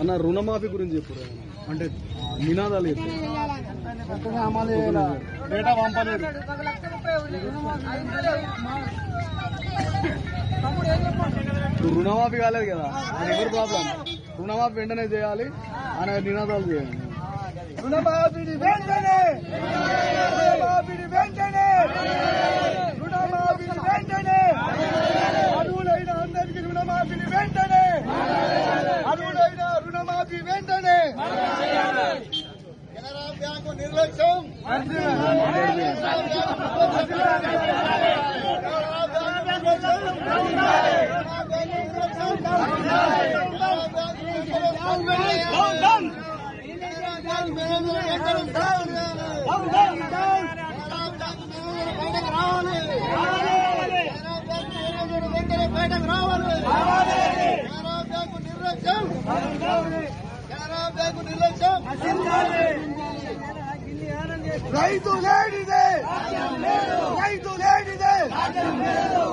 అన్న రుణమాఫీ గురించి చెప్పు అంటే నినాదాలు చెప్పారు డేటా పంపలేదు. రుణమాఫీ కాలేదు కదా. అది ఎవరు ప్రాబ్లం రుణమాఫీ వెంటనే చేయాలి. అనే నినాదాలు చేయాలి. రుణమాఫీ నిర్లక్ష్యం. కెనరా బ్యాంకు నిర్లక్ష్యం. నిర్లక్ష్యం. రైతు లేనిదే రైతు లేనిదే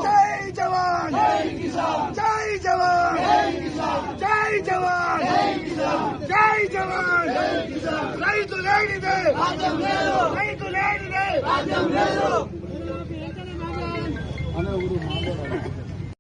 జై జవాన్ జై జవాన్ జై జవాన్ జై జవాన్ రైతు లేనిదే రైతు లేనిదే